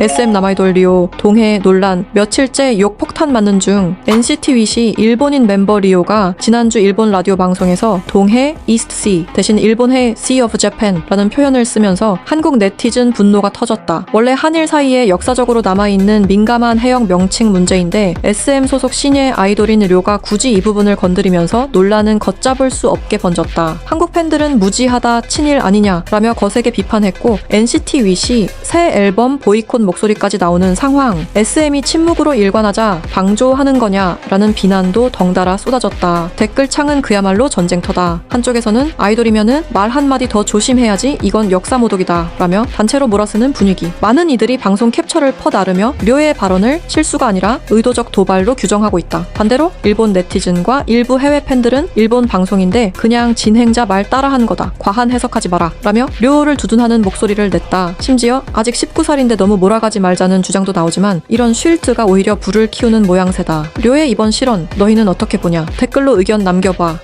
SM 남아이돌 리오 동해 논란 며칠째 욕폭탄 맞는 중 NCT 위시 일본인 멤버 리오가 지난주 일본 라디오 방송에서 동해 이스트 시 대신 일본해 Sea of Japan라는 표현을 쓰면서 한국 네티즌 분노가 터졌다. 원래 한일 사이에 역사적으로 남아있는 민감한 해역 명칭 문제인데 SM 소속 신예 아이돌인 료가 굳이 이 부분을 건드리면서 논란은 걷잡을 수 없게 번졌다. 한국 팬들은 무지하다, 친일 아니냐라며 거세게 비판했고 NCT 위시 새 앨범 보이콧 목소리까지 나오는 상황, SM이 침묵으로 일관하자 방조하는 거냐라는 비난도 덩달아 쏟아졌다. 댓글창은 그야말로 전쟁터다. 한쪽에서는 아이돌이면은 말 한마디 더 조심해야지 이건 역사 모독이다 라며 단체로 몰아쓰는 분위기. 많은 이들이 방송 캡처를 퍼나르며 료의 발언을 실수가 아니라 의도적 도발로 규정하고 있다. 반대로 일본 네티즌과 일부 해외 팬들은 일본 방송인데 그냥 진행자 말 따라한 거다. 과한 해석하지 마라. 라며 료를 두둔하는 목소리를 냈다. 심지어 아직 19살인데 너무 몰 아가지 말자는 주장도 나오지만 이런 쉴드가 오히려 불을 키우는 모양새다. 료의 이번 실언 너희는 어떻게 보냐? 댓글로 의견 남겨봐.